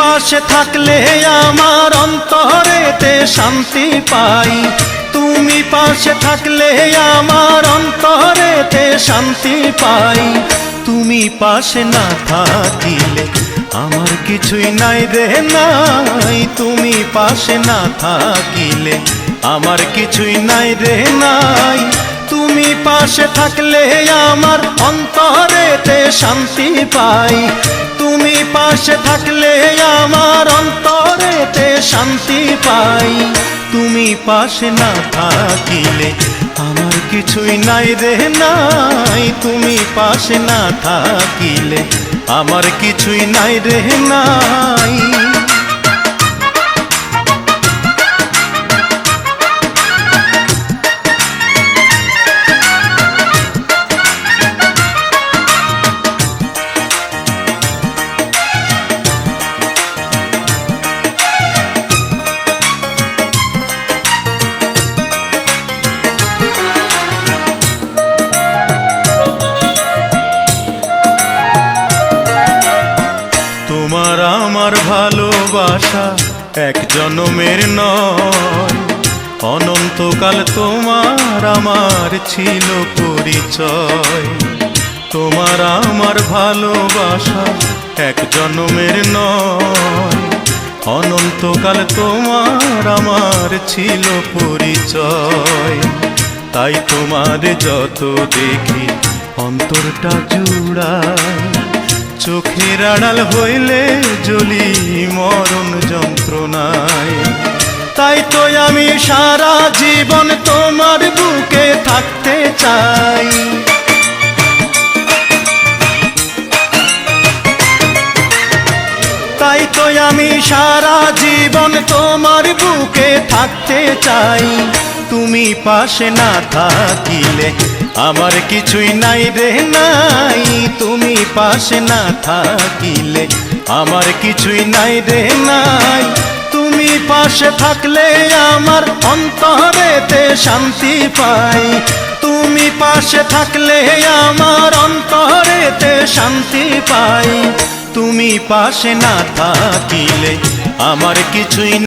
পাশে থাকলে আমার অন্তরেতে শান্তি পাই। তুমি পাশে থাকলে আমার অন্তরেতে শান্তি পাই। তুমি পাশে না থাকিলে আমার কিছুই নাই রে, নাই। তুমি পাশে না থাকিলে আমার কিছুই নাই রে, নাই। তুমি পাশে থাকলে আমার অন্তরেতে শান্তি পাই। তুমি পাশে থাকলে আমার অন্তরেতে শান্তি পাই। তুমি পাশে না থাকিলে আমার কিছুই নাই রে, নাই। তুমি পাশে না থাকিলে আমার কিছুই নাই রে, নাই। আমার ভালোবাসা এক জনমের নয়। অনন্তকাল তোমার আমার ছিল পরিচয়। তোমার আমার ভালোবাসা এক জনমের নয়। অনন্তকাল তোমার আমার ছিল পরিচয়। তাই তোমার যত দেখি অন্তরটা জুড়ায়। চোখের আড়াল হইলে জ্বলি মরণ যন্ত্রণায়। তাই তো আমি সারা জীবন তোমার বুকে থাকতে চাই। তাই তো আমি সারা জীবন তোমার বুকে থাকতে চাই। তুমি পাশে না থাকিলে আমার কিছুই নাই রে, নাই। তুমি পাশে না থাকিলে আমার কিছুই নাই রে, নাই। তুমি পাশে থাকলে আমার অন্তরেতে শান্তি পাই। তুমি পাশে থাকলে আমার অন্তরেতে শান্তি পাই। তুমি পাশে না থাকিলে আমার কিছুই